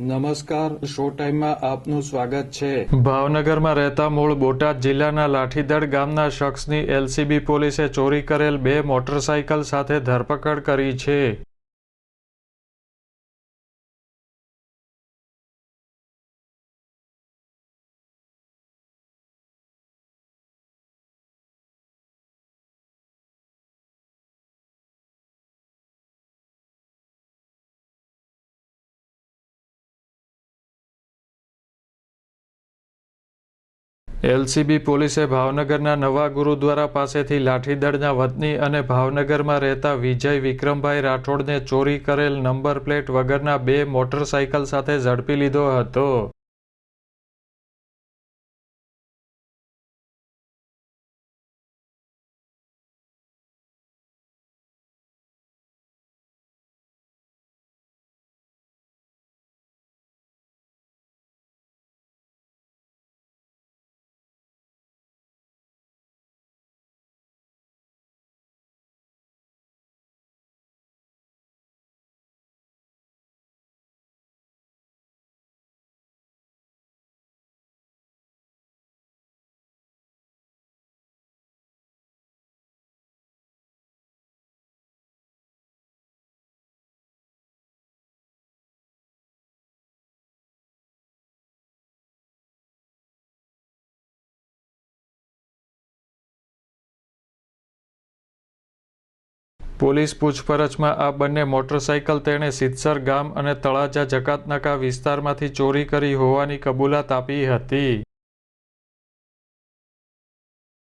નમસ્કાર શો ટાઈમમાં આપનું સ્વાગત છે. ભાવનગરમાં રહેતા મૂળ બોટાદ જિલ્લાના લાઠીદળ ગામના શખ્સની એલસીબી પોલીસે ચોરી કરેલ બે મોટરસાયકલ સાથે ધરપકડ કરી છે. એલસીબી પોલીસે ભાવનગરના નવા ગુરુદ્વારા પાસેથી લાઠીદળના વતની અને ભાવનગરમાં રહેતા વિજય વિક્રમભાઈ રાઠોડને ચોરી કરેલ નંબર પ્લેટ વગરના બે મોટરસાયકલ સાથે ઝડપી લીધો હતો. પોલીસ પૂછપરછમાં આ બંને મોટરસાયકલ તેણે સિદ્સર ગામ અને તળાજા જકાતનાકા વિસ્તારમાંથી ચોરી કરી હોવાની કબૂલાત આપી હતી.